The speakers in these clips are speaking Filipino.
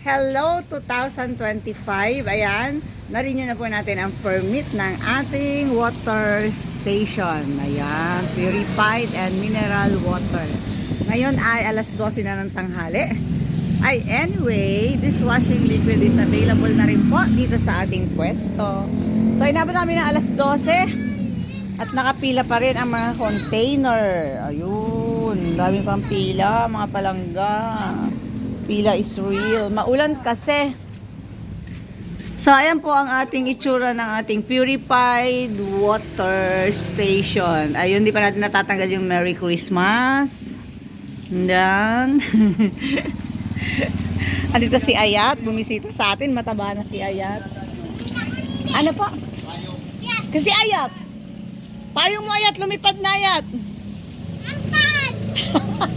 Hello 2025. Ayan, narinig na po natin ang permit ng ating water station. Ayan, purified and mineral water. Ngayon ay alas 12 na ng tanghali. Ay, anyway, dishwashing liquid is available na rin po dito sa ating pwesto. So, inabot namin ng alas 12 at nakapila pa rin ang mga container. Ayun, dami pang pila, mga palangga. Pila is real. Maulan kasi. So, ayan po ang ating itsura ng ating purified water station. Ayun, di pa natin natatanggal yung Merry Christmas. Yan. Andito si Ayat, bumisita sa atin. Mataba na si Ayat. Ano po? Kasi Ayat. Payong mo Ayat, lumipad na Ayat.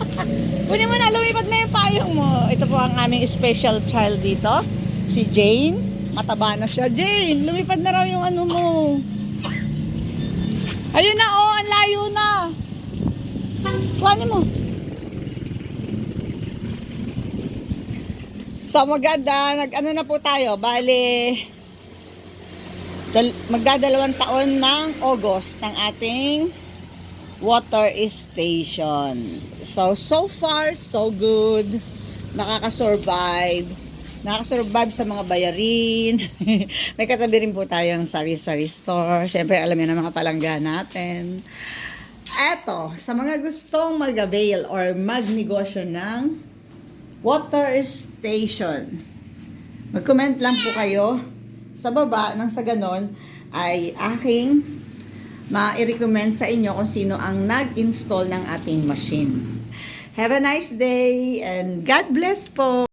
Kunin mo na, lumipad na yung payong mo. Ito po ang aming special child dito. Si Jane. Mataba na siya. Jane, lumipad na raw yung ano mo. Ayun na, oh, ang layo na. Kuhanin mo. So maganda, nag ano na po tayo, dal- magdadalawang taon ng August ng ating water station. So so far so good. Nakaka-survive. Nakaka-survive sa mga bayarin. May katabi rin po tayong sari-sari store. Siyempre alam niyo na mga palangga natin. Eto, sa mga gustong mag-avail or magnegosyo ng water station. Mag-comment lang po kayo sa baba nang sa ganon ay aking ma-recommend sa inyo kung sino ang nag-install ng ating machine. Have a nice day and God bless po!